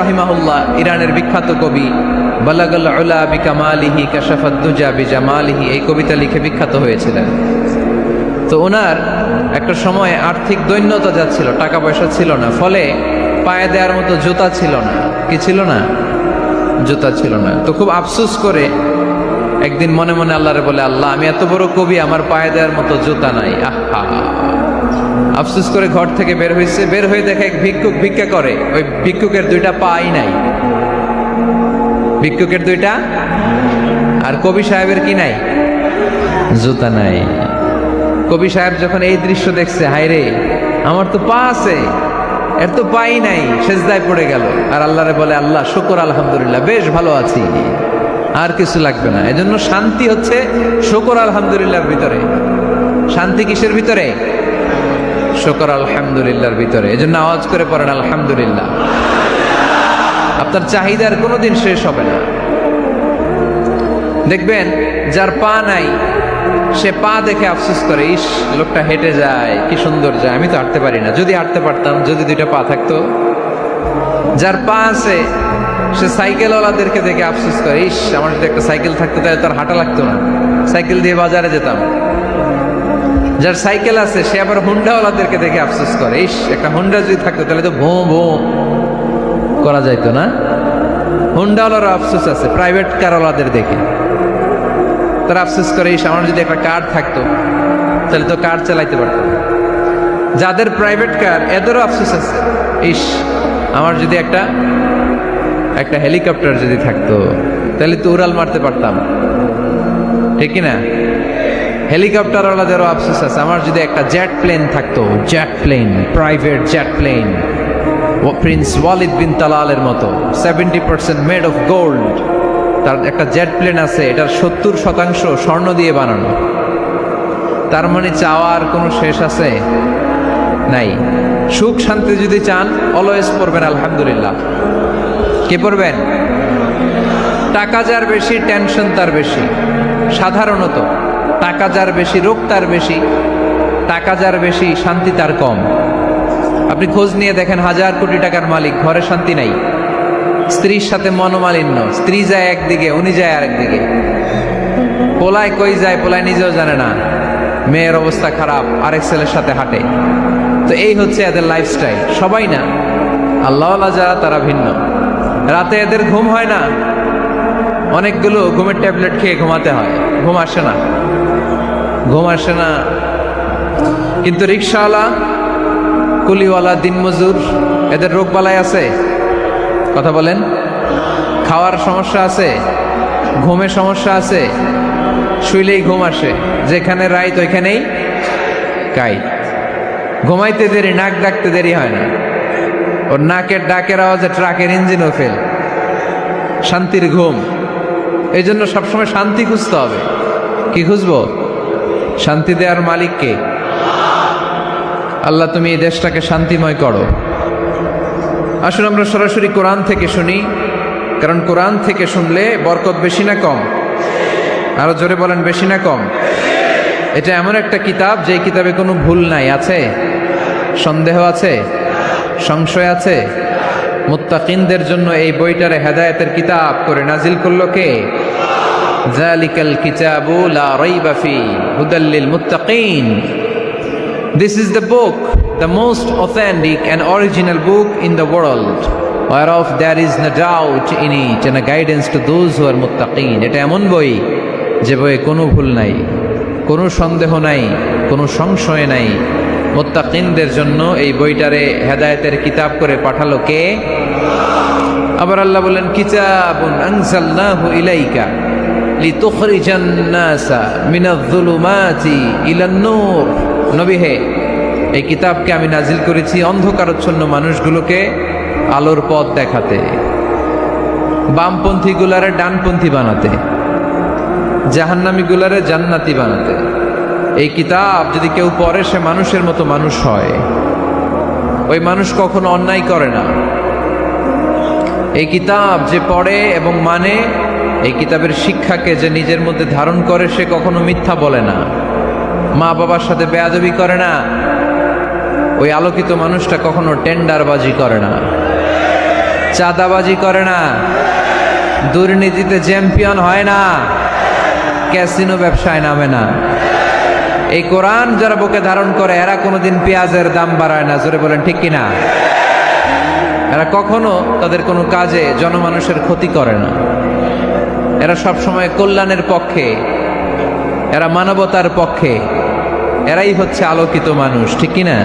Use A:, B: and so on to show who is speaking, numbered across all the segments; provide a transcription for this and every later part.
A: রহিমাহুল্লাহ, ইরানের বিখ্যাত কবি, বালাগাল উলা বিজামালিহি, এই কবিতা লিখে বিখ্যাত হয়েছিলেন। তো ওনার একটা সময় আর্থিক দৈন্যতা যাচ্ছিল টাকা পয়সা ছিল না, ফলে পায়ে দেওয়ার মতো জুতা ছিল না। কি ছিল না? জুতা ছিল না। তো খুব আফসুস করে একদিন মনে মনে আল্লাহরে বলে, আল্লাহ, আমি এত বড় কবি, আমার পায়ে দেওয়ার মতো জুতা নাই। আহা! আফসোস করে ঘর থেকে বের হয়েছে, বের হয়ে দেখে এক ভিক্ষুক ভিক্ষা করে। ওই ভিক্ষুকের দুইটা পাই নাই। ভিক্ষুকের দুইটা আর কবি সাহেবের কি নাই? জুতা নাই। কবি সাহেব যখন এই দৃশ্য দেখছে হায়রে আমার তো পা আছে, এর তো পাই নাই, সেজদায় পড়ে গেল। আর আল্লাহরে বলে, আল্লাহ, শুকর, আলহামদুলিল্লাহ, বেশ ভালো আছি। আর কিছু লাগবে না। এজন্য শান্তি হচ্ছে শুকর, আলহামদুলিল্লাহর ভিতরে। শান্তি কিসের ভিতরে? শুকর আলহামদুলিল্লাহর ভিতরে। এজন্য আওয়াজ করে পড়েন, আলহামদুলিল্লাহ। আপনার চাহিদার কোনোদিন শেষ হবে না। দেখবেন, যার পা নাই, সে পা দেখে আফসোস করে, ইস, লোকটা হেঁটে যায়, কি সুন্দর যায়, আমি তো হাঁটতে পারি না। যদি হাঁটতে পারতাম, যদি দুইটা পা থাকতো। যার পা আছে, সে সাইকেলওয়ালাদেরকে দেখে আফসোস করে, ইস, আমার যদি একটা সাইকেল থাকতো, তাহলে তার হাঁটা লাগতো না। সাইকেল দিয়ে বাজারে যেতাম। যার সাইকেল আছে, সে আবার হুন্ডাওয়ালাদেরকে দেখে আফসোস করে। ইস, একটা হুন্ডা যদি থাকতো, তাহলে তো ভোঁ ভোঁ করা যাইতো না। হুন্ডাওয়ালারও আফসোস আছে, প্রাইভেট কারওয়ালাদের দেখে। তারা আফসোস করে, ইস, আমার যদি একটা কার থাকতো, তাহলে তো কার চালাইতে পারতো যাদের প্রাইভেট কার, এদেরও আফসোস আছে, ইস, আমার যদি একটা একটা হেলিকপ্টার যদি থাকতো, তাহলে তো উড়াল মারতে পারতাম। ঠিক না? হেলিকপ্টারওয়ালাদেরও আফসোস আছে। আমার যদি একটা জেট প্লেন থাকতো jet plane private jet plane ও প্রিন্স ওয়ালিদ বিন তালালের মতো seventy percent made of gold তার একটা জেট প্লেন আছে, এটার সত্তর শতাংশ স্বর্ণ দিয়ে বানানো। তার মানে চাওয়ার কোনো শেষ আছে? নাই। সুখ শান্তি যদি চান অলওয়েজ পড়বেন, আলহামদুলিল্লাহ। কে পড়বেন? টাকা যার বেশি টেনশন তার বেশি। সাধারণত। টাকা যার বেশি, রোগ তার বেশি, টাকা যার বেশি, শান্তি তার কম। আপনি খোঁজ নিয়ে দেখেন, হাজার কোটি টাকার মালিক, ঘরে শান্তি নাই। স্ত্রীর সাথে মনোমালিন্য, স্ত্রী যায় একদিকে, উনি যায় আরেকদিকে। পোলায় কই যায়, পোলায় নিজেও জানে না। মেয়ের অবস্থা খারাপ, আরেক ছেলের সাথে হাঁটে। তো এই হচ্ছে এদের লাইফস্টাইল সবাই না। আল্লাহ যারা, তারা ভিন্ন। রাতে এদের ঘুম হয় না। অনেকগুলো ঘুমের ট্যাবলেট খেয়ে ঘুমাতে হয়। ঘুম আসে না। ঘুম আসে না। কিন্তু রিক্সাওয়ালা কুলিওয়ালা, দিনমজুর, এদের রোগ বালাই আছে? কথা বলেন। খাওয়ার সমস্যা আছে? ঘুমের সমস্যা আছে? শুইলেই ঘুম আসে। যেখানে রাইত, ওইখানেই কাই ঘুমাইতে দেরি, নাক ডাকতে দেরি হয় না। ওর নাকের ডাকের আওয়াজে ট্রাকের ইঞ্জিনও ফেল শান্তির ঘুম। এই জন্য সবসময় শান্তি খুঁজতে হবে। কি খুঁজবো? শান্তি দেওয়ার মালিককে। আল্লাহ, তুমি এই দেশটাকে শান্তিময় করো। আসুন আমরা সরাসরি কোরআন থেকে শুনি, কারণ কোরআন থেকে শুনলে বরকত বেশি না কম? আরও জোরে বলেন, বেশি না কম? এটা এমন একটা কিতাব যে কিতাবে কোনো ভুল নাই, আছে? সন্দেহ আছে? সংশয় আছে? মুত্তাকিনদের জন্য এই বইটারে হেদায়তের কিতাব করে নাজিল করল কে? জালিকাল কিতাবু লা রাইবা ফি হুদাল্লিল মুত্তাকিন This is the book, the most authentic and original book in the world, whereof there is no doubt in it and a guidance to those who are muttaqin. এটা এমন বই যে বইয়ে কোনো ভুল নাই কোনো সন্দেহ নাই কোনো সংশয় নাই মুত্তাকিনদের জন্য এই বইটারে হেদায়েতের কিতাব করে পাঠালো কে আবার আল্লাহ বলেন কিতাবুন আনজালনাহু ইলাইকা এই কিতাবকে আমি নাজিল করেছি অন্ধকারচ্ছন্ন মানুষগুলোকে আলোর পথ দেখাতে বামপন্থী গুলারে ডানপন্থী বানাতে জাহান্নামী গুলারে জান্নাতি বানাতে। এই কিতাব যদি কেউ পড়ে, সে মানুষের মতো মানুষ হয়। ওই মানুষ কখনো অন্যায় করে না। এই কিতাব যে পড়ে এবং মানে এই কিতাবের শিক্ষাকে যে নিজের মধ্যে ধারণ করে, সে কখনো মিথ্যা বলে না। মা বাবার সাথে বেয়াদবি করে না। ওই আলোকিত মানুষটা কখনো টেন্ডারবাজি করে না। চাঁদাবাজি করে না। দুর্নীতিতে চ্যাম্পিয়ন হয় না। ক্যাসিনো ব্যবসায় নামে না। এই কোরআন যারা বুকে ধারণ করে, এরা কোনোদিন পেঁয়াজের দাম বাড়ায় না। জোরে বলেন, ঠিক কিনা? এরা কখনো তাদের কোনো কাজে জনমানুষের ক্ষতি করে না। এরা সব সময় কল্যাণের পক্ষে, এরা মানবতার পক্ষে, এরাই হচ্ছে আলোকিত মানুষ, ঠিক কিনা?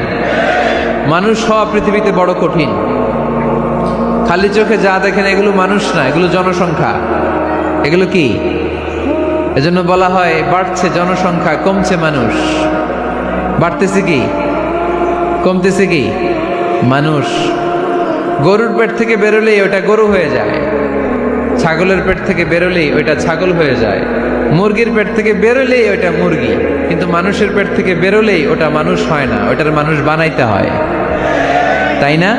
A: মানুষ হওয়া পৃথিবীতে বড় কঠিন। খালি চোখে যা দেখেন এগুলো মানুষ না, এগুলো জনসংখ্যা। এগুলো কি? এজন্য বলা হয় বাড়ছে জনসংখ্যা, কমছে মানুষ। বাড়তেছে কি? কমতেছে কি? মানুষ। গরুর পেট থেকে বেরোলেই ওটা গরু হয়ে যায়। ছাগলের পেট থেকে বেরোলেই ওইটা ছাগল হয়ে যায়। মুরগির পেট থেকে বেরোলেই ওইটা মুরগি, কিন্তু মানুষের পেট থেকে বেরোলেই ওটা মানুষ হয় না ওটার মানুষ বানাইতে হয়। তাই না?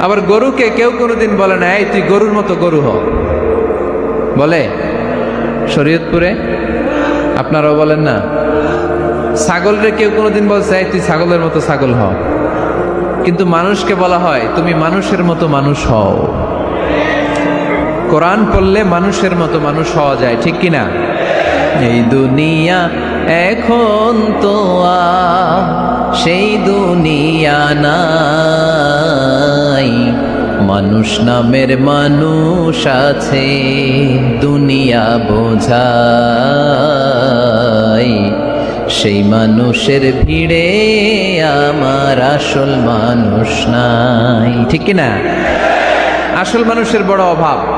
A: আবার গরুকে কেউ কোনোদিন বলে না, এই, তুই গরুর মতো গরু হ। বলে? শরীয়তপুরে? আপনারাও বলেন না। ছাগলরে কেউ কোনোদিন বলছে, এই, তুই ছাগলের মতো ছাগল হ। কিন্তু মানুষকে বলা হয়, তুমি মানুষের মতো মানুষ হও। কোরআন পড়লে মানুষের মতো মানুষ হওয়া যায়, ঠিক কিনা? এই দুনিয়া এখন তো সেই দুনিয়া নাই। মানুষ নামের মানুষ আছে, দুনিয়া বোঝাই। সেই মানুষের ভিড়ে আমার আসল মানুষ নাই, ঠিক কিনা? আসল মানুষের বড় অভাব।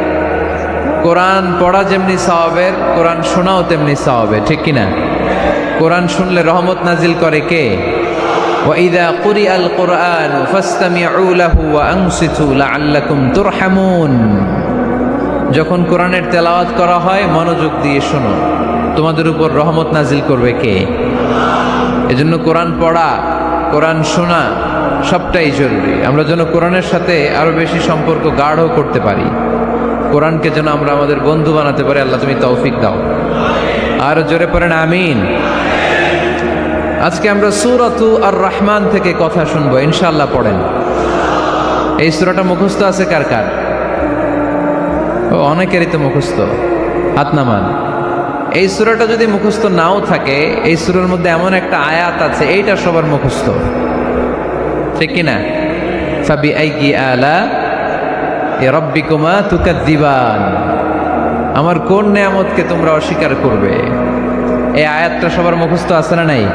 A: কোরআন পড়া যেমনি সওয়াবের কোরআন শোনাও তেমনি সওয়াবে ঠিক কিনা কোরআন শুনলে রহমত নাজিল করে কে وإذا قرئ القرآن فاستمعوا له وأنصتوا لعلكم ترحمون যখন কোরআনের তেলাওয়াত করা হয় মনোযোগ দিয়ে শোনো তোমাদের উপর রহমত নাজিল করবে কে এজন্য কোরআন পড়া কোরআন শোনা সবটাই জরুরি আমরা যেন কোরআনের সাথে আরো বেশি সম্পর্ক গাঢ় করতে পারি কোরআনকে যেন আমরা আমাদের বন্ধু বানাতে পারি, আল্লাহ তুমি তৌফিক দাও। আর জোরে পড়েন, আমিন। আজকে আমরা সুরাতু আর রহমান থেকে কথা শুনব ইনশাল্লাহ পড়েন। এই সুরাটা মুখস্থ আছে কার কার? ও, অনেকেরই তো মুখস্থ, হাত নামান। এই সুরাটা যদি মুখস্থ নাও থাকে, এই সুরের মধ্যে এমন একটা আয়াত আছে, এইটা সবার মুখস্থ। ঠিক কিনা? ফাবি আইকি আলা এ রব্বিকুমা তুকাদ্দিবান। আমার কোন নেয়ামতকে তোমরা অস্বীকার করবে? এই আয়াতটা সবার মুখস্থ আছে না নাই?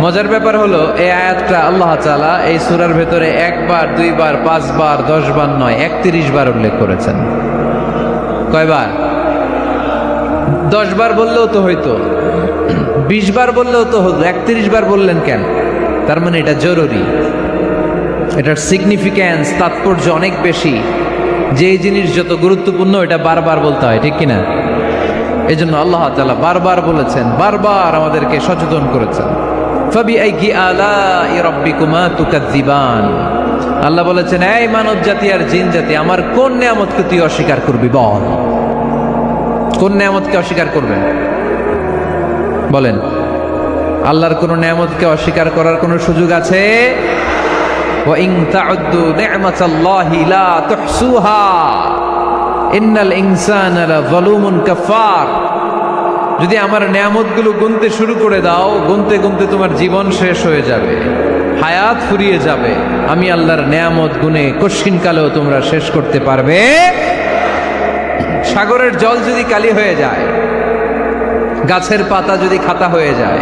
A: মজার ব্যাপার হলো, এই আয়াতটা আল্লাহ তাআলা এই সূরার ভেতরে একবার, দুইবার, পাঁচবার, দশবার নয় একত্রিশ বার উল্লেখ করেছেন। কয়বার? দশ বার বললেও তো হইতো। বিশ বার বললেও তো হতো। একত্রিশ বার বললেন কেন? তার মানে এটা জরুরি। এটার সিগনিফিক্যান্স তাৎপর্য অনেক বেশি। যে জিনিস যত গুরুত্বপূর্ণ, এটা বারবার বলতে হয়, ঠিক কিনা? এই জন্য আল্লাহ তালা বারবার বলেছেন, বারবার আমাদেরকে সচেতন করেছেন। তুকাদ্দিবান আল্লাহ বলেছেন, এই মানব জাতি আর জিন জাতি আমার কোন নিয়ামতকে তুই অস্বীকার করবি, বল? কোন নিয়ামতকে অস্বীকার করবেন বলেন, আল্লাহর কোন নিয়ামতকে অস্বীকার করার কোনো সুযোগ আছে? وإن تعدوا نعمة الله لا تحصوها إن الإنسان لظلوم كفار যদি আমার নিয়ামতগুলো গুনতে শুরু করে দাও গুনতে গুনতে তোমার জীবন শেষ হয়ে যাবে হায়াত ফুরিয়ে যাবে আমি আল্লাহর নিয়ামত গুনে কশিন কালেও তোমরা শেষ করতে পারবে সাগরের জল যদি কালি হয়ে যায় গাছের পাতা যদি খাতা হয়ে যায়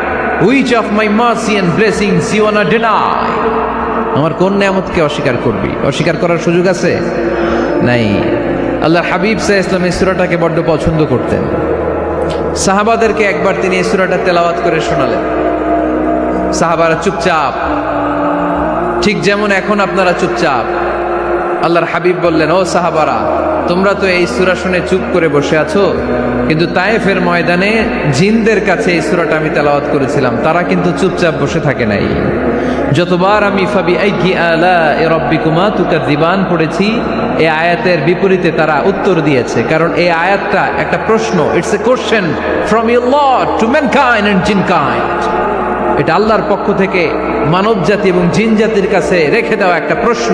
A: which of my mercy and blessings you want deny আমার কোন নিয়ামতকে অস্বীকার করবি? অস্বীকার করার সুযোগ আছে? নাই। আল্লাহ হাবিব সাহ ইসলাম এই বড্ড পছন্দ করতেন। সাহাবাদেরকে একবার তিনি এই তেলাওয়াত করে শোনালেন। সাহাবারা চুপচাপ। ঠিক যেমন এখন আপনারা চুপচাপ। আল্লাহর হাবিব বললেন, ও সাহাবারা তোমরা তো এই সুরা শুনে চুপ করে বসে আছো। কিন্তু তায়েফের ময়দানে জিনদের কাছে এই সুরাটা আমি তেলাওয়াত করেছিলাম। তারা কিন্তু চুপচাপ বসে থাকে নাই। যতবার আমি ফাবি আইকি আলা এ রব্বিকুমা তুকা দিবান পড়েছি এই আয়াতের বিপরীতে তারা উত্তর দিয়েছে। কারণ এই আয়াতটা একটা প্রশ্ন it's a question from your lord to mankind and jinnkind. এটা আল্লাহর পক্ষ থেকে মানব জাতি এবং জিন জাতির কাছে রেখে দেওয়া একটা প্রশ্ন।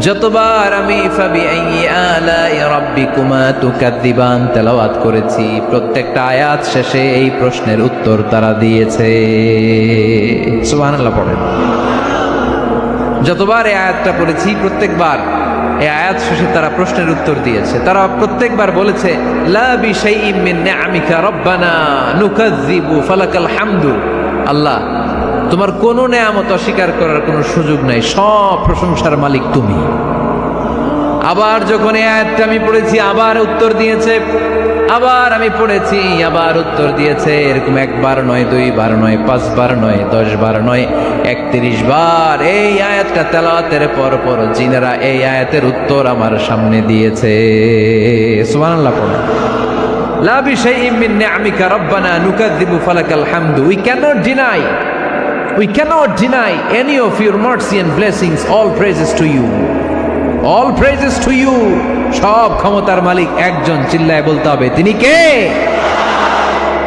A: যতবার আমি ফাবি রাব্বিকুমা তুকাদ্দিবান তেলাওয়াত করেছি, প্রত্যেকটা আয়াত শেষে এই প্রশ্নের উত্তর তারা দিয়েছে। সুবহানাল্লাহ পড়েন। যতবার এই আয়াতটা পড়েছি, প্রত্যেকবার এই আয়াত শেষে তারা প্রশ্নের উত্তর দিয়েছে। তারা প্রত্যেকবার বলেছে, লা বিশাইইম মিন নিআমিকা রব্বানা নুকাযযিবু ফালাকাল হামদু। আল্লাহ তোমার কোনো নেয়ামত অস্বীকার করার কোনো সুযোগ নাই। সব প্রশংসার মালিক তুমি। আবার যখন এই আয়াতটা আমি পড়েছি, আবার উত্তর দিয়েছে, আবার আমি পড়েছি, আবার উত্তর দিয়েছে। এরকম একবার নয় দুই দুইবার নয়, পাঁচবার নয় দশ বার নয় একত্রিশ বার এই আয়াতটা তেলাওয়াতের পর পর জিনেরা এই আয়াতের উত্তর আমার সামনে দিয়েছে। সুবহানাল্লাহ পড়ো। লা বিশাইইম মিন নিআমিকা রব্বানা নুকাযযিবু ফালাকাল হামদু। We cannot deny We cannot deny any of your mercy and blessings. All praises to you. All praises to you. সব ক্ষমতার মালিক একজন চিল্লায় বলতে হবে। তিনি কে?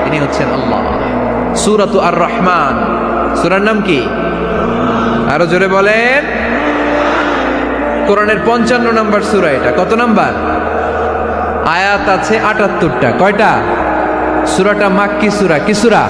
A: তিনি হচ্ছেন আল্লাহ। সুরাতু আর রহমান সুরার নাম কি? আরও জোরে বলেন। কোরআনের পঞ্চান্ন নম্বর সুরা এটা। কত নাম্বার? আয়াত আছে আটাত্তরটা। কয়টা? সুরাটা মাক্কি সুরা। কি সুরা?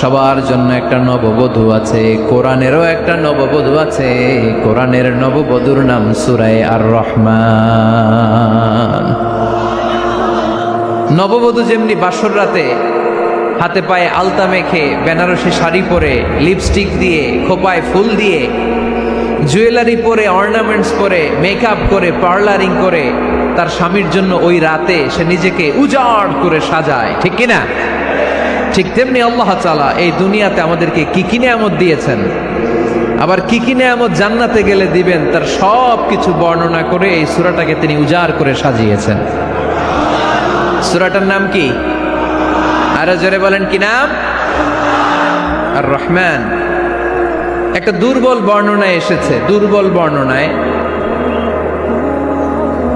A: সবার জন্য একটা নববধূ আছে, কোরআনেরও একটা নববধূ আছে, কোরআনের নববধূর নাম সুরায় আর রহমান নববধূ যেমনি বাসর রাতে হাতে পায়ে আলতা মেখে বেনারসি শাড়ি পরে লিপস্টিক দিয়ে, খোপায় ফুল দিয়ে জুয়েলারি পরে অর্নামেন্টস পরে মেকআপ করে পার্লারিং করে, তার স্বামীর জন্য ওই রাতে সে নিজেকে উজাড় করে সাজায়, ঠিক কিনা? ঠিক তেমনি আল্লাহ তালা এই দুনিয়াতে আমাদেরকে কি কি নিয়ামত দিয়েছেন? আবার কি কি নিয়ামত জান্নাতে গেলে দিবেন তার সব কিছু বর্ণনা করে এই সুরাটাকে তিনি উজাড় করে সাজিয়েছেন। সুরাটার নাম কি? আরও জোরে বলেন, কি নাম? আর রহমান একটা দুর্বল বর্ণনায় এসেছে, দুর্বল বর্ণনায়।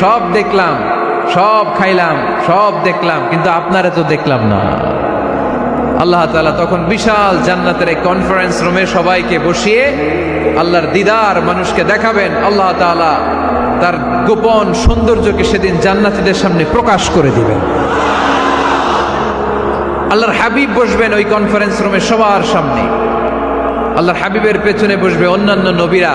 A: সব দেখলাম, সব খাইলাম, সব দেখলাম, কিন্তু আপনারে তো দেখলাম না। আল্লাহ তাআলা তখন বিশাল জান্নাতের এই কনফারেন্স রুমে সবাইকে বসিয়ে আল্লাহর দিদার মানুষকে দেখাবেন। আল্লাহ তাআলা তার গোপন সৌন্দর্যকে সেদিন জান্নাতীদের সামনে প্রকাশ করে দিবেন। আল্লাহর হাবিব বসবেন ওই কনফারেন্স রুমে সবার সামনে। আল্লাহর হাবিবের পেছনে বসবে অন্যান্য নবীরা।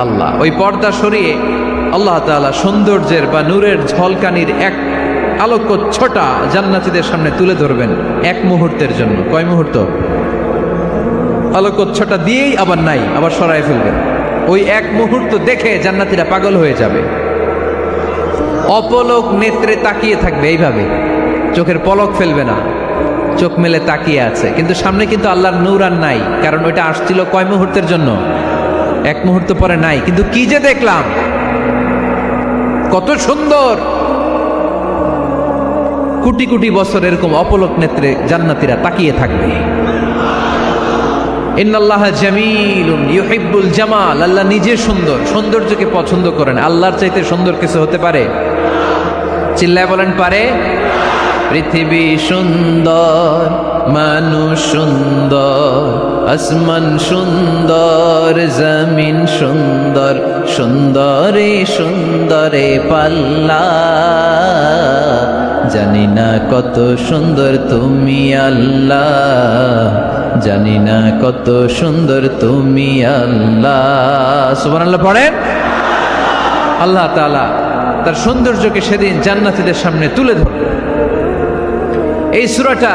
A: আল্লাহ। ওই পর্দা সরিয়ে আল্লাহ তাআলা সৌন্দর্যের বা নূরের ঝলকানির এক আলোক ছোটা জান্নাতীদের সামনে তুলে ধরবেন এক মুহূর্তের জন্য। কয় মুহূর্ত? আলোকচ্ছটা দিয়েই আবার নাই, আবার সরাই ফেলবেন। ওই এক মুহূর্ত দেখে জান্নাতীরা পাগল হয়ে যাবে। অপলক নেত্রে তাকিয়ে থাকবে এইভাবে। চোখের পলক ফেলবে না। চোখ মেলে তাকিয়ে আছে। কিন্তু সামনে কিন্তু আল্লাহর নূর আর নাই, কারণ ওইটা আসছিল কয় মুহূর্তের জন্য? এক মুহূর্ত পরে নাই, কিন্তু কি যে দেখলাম? কত সুন্দর! কোটি কোটি বছর এরকম অপলক নেত্রে জান্নাতীরা তাকিয়ে থাকবে। ইন্নাল্লাহ ইউহিব্বুল জামাল, আল্লাহ নিজে সুন্দর, সৌন্দর্যকে পছন্দ করেন। আল্লাহর চাইতে সুন্দর কিছু হতে পারে? চিল্লায় বলেন, পারে? পৃথিবী সুন্দর। মানুষ সুন্দর, আসমান সুন্দর, জমিন সুন্দর, সুন্দরে সুন্দরে পাল্লা। জানি না কত সুন্দর তুমি আল্লাহ, জানি না কত সুন্দর তুমি আল্লাহ। সুবহানাল্লাহ পড়েন। আল্লাহ তাআলা তার সৌন্দর্যকে সেদিন জান্নাতীদের সামনে তুলে ধরবেন এই সূরাটা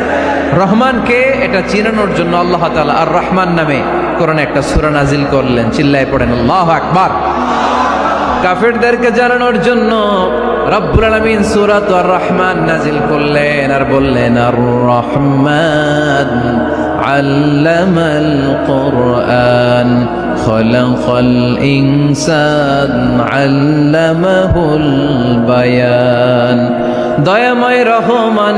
A: রহমানকে এটা চিনানোর জন্য আল্লাহ তাআলা আর রহমান নামে কোরআনে একটা সূরা নাজিল করলেন। চিল্লায় পড়েন, আল্লাহ আকবার। কাফেরদেরকে জানানোর জন্য রব্বুল আলামিন সুরাত আর রহমান নাজিল করলেন আর বললেন, আর রহমান আল্লামাল কোরআন, খলাকাল ইনসান, আল্লামাহুল বায়ান। দয়াময় রহমান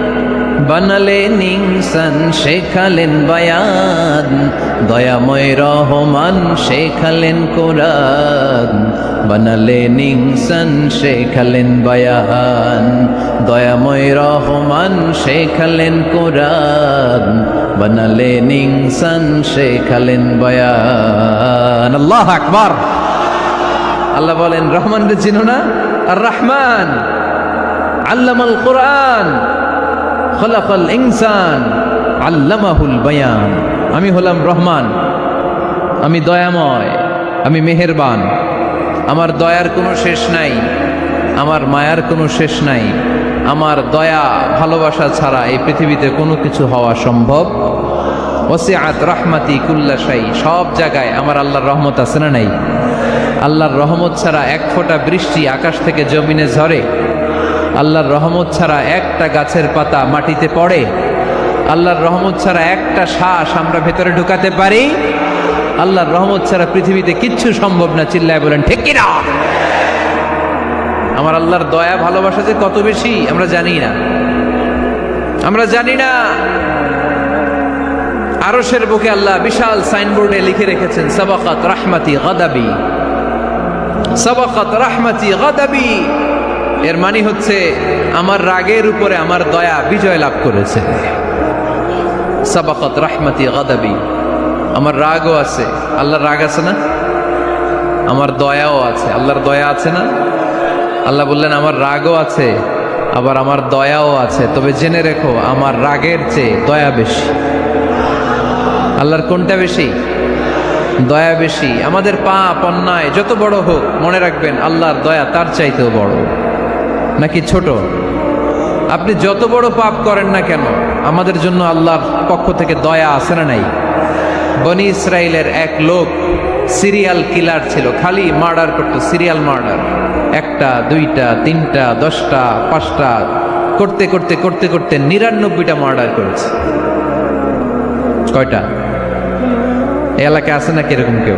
A: বানালেন ইনসান, শেখালেন বায়ান। দয়াময় রহমান, শেখালেন কোরআন। বানালেন ইনসান, শেখালেন বায়ান। দয়াময় রহমান, শেখালেন কোরআন। বানালেন ইনসান, শেখালেন বায়ান। আল্লাহ আকবার। আল্লাহ বলেন রহমান রে চিনো না? আর রহমান, আল্লামাল কোরআন। খলাকাল ইনসান আল্লামাহুল বায়ান। আমি হলাম রহমান, আমি দয়াময়, আমি মেহেরবান। আমার দয়ার কোনো শেষ নাই, আমার মায়ার কোনো শেষ নাই। আমার দয়া, ভালোবাসা ছাড়া এই পৃথিবীতে কোনো কিছু হওয়া সম্ভব। ওসিআত রহমাতি কুল্লাশাই সব জায়গায় আমার আল্লাহর রহমত আছে না নাই? আল্লাহর রহমত ছাড়া এক ফোঁটা বৃষ্টি আকাশ থেকে জমিনে ঝরে আল্লাহর রহমত ছাড়া একটা গাছের পাতা মাটিতে পড়ে। আল্লাহর রহমত ছাড়া একটা শ্বাস আমরা ভেতরে ঢুকাতে পারি। আল্লাহর রহমত ছাড়া পৃথিবীতে কিচ্ছু সম্ভব না, চিল্লায় বলেন, ঠিক কিনা? আমার আল্লাহর দয়া, ভালোবাসা যে কত বেশি, আমরা জানি না। আমরা জানি না। আরসের বুকে আল্লাহ বিশাল সাইনবোর্ডে লিখে রেখেছেন, সাবাকাত রাহমাতি গাদাবি। সাবাকাত রাহমাতি গাদাবি। এর মানে হচ্ছে আমার রাগের উপরে আমার দয়া বিজয় লাভ করেছে। সাবাকত রাহমাতি গাদাবি। আমার রাগও আছে। আল্লাহর রাগ আছে না? আমার দয়াও আছে। আল্লাহর দয়া আছে না? আল্লাহ বললেন, আমার রাগও আছে, আবার আমার দয়াও আছে। তবে জেনে রেখো, আমার রাগের চেয়ে দয়া বেশি। আল্লাহর কোনটা বেশি? দয়া বেশি। আমাদের পাপ, অন্যায়, যত বড় হোক, মনে রাখবেন, আল্লাহর দয়া তার চাইতেও বড়। নাকি ছোট? আপনি যত বড় পাপ করেন না কেন, আমাদের জন্য আল্লাহর পক্ষ থেকে দয়া আছে না নাই? বনি ইসরায়েলের এক লোক সিরিয়াল কিলার ছিল, খালি মার্ডার করতো, সিরিয়াল মার্ডার। একটা, দুইটা, তিনটা, দশটা, পাঁচটা, করতে করতে করতে করতে নিরানব্বইটা মার্ডার করেছে। কয়টা? এলাকায় আছে না কীরকম কেউ?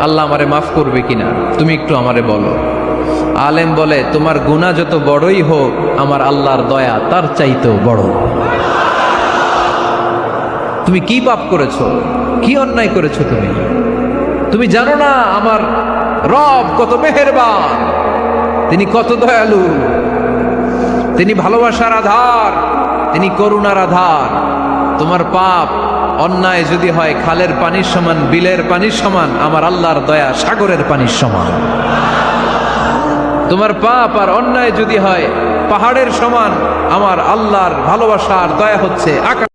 A: আল্লাহ আমারে মাফ করবে কিনা? তুমি একটু আমারে বলো। আলেম বলে, তোমার গুণা যত বড়ই হোক, আমার আল্লাহর দয়া তার চাইতেও বড়। তুমি কি পাপ করেছ? কি অন্যায় করেছ তুমি? তুমি জানো না আমার রব কত মেহেরবান, তিনি কত দয়ালু। তিনি ভালোবাসার আধার, তিনি করুণার আধার। তোমার পাপ অন্যায় যদি হয়, খালের পানির সমান, বিলের পানির সমান, আমার আল্লাহর দয়া সাগরের পানির সমান। তোমার পাপ আর অন্যায় যদি হয়, পাহাড়ের সমান, আমার আল্লাহর ভালোবাসার দয়া হচ্ছে আকাশ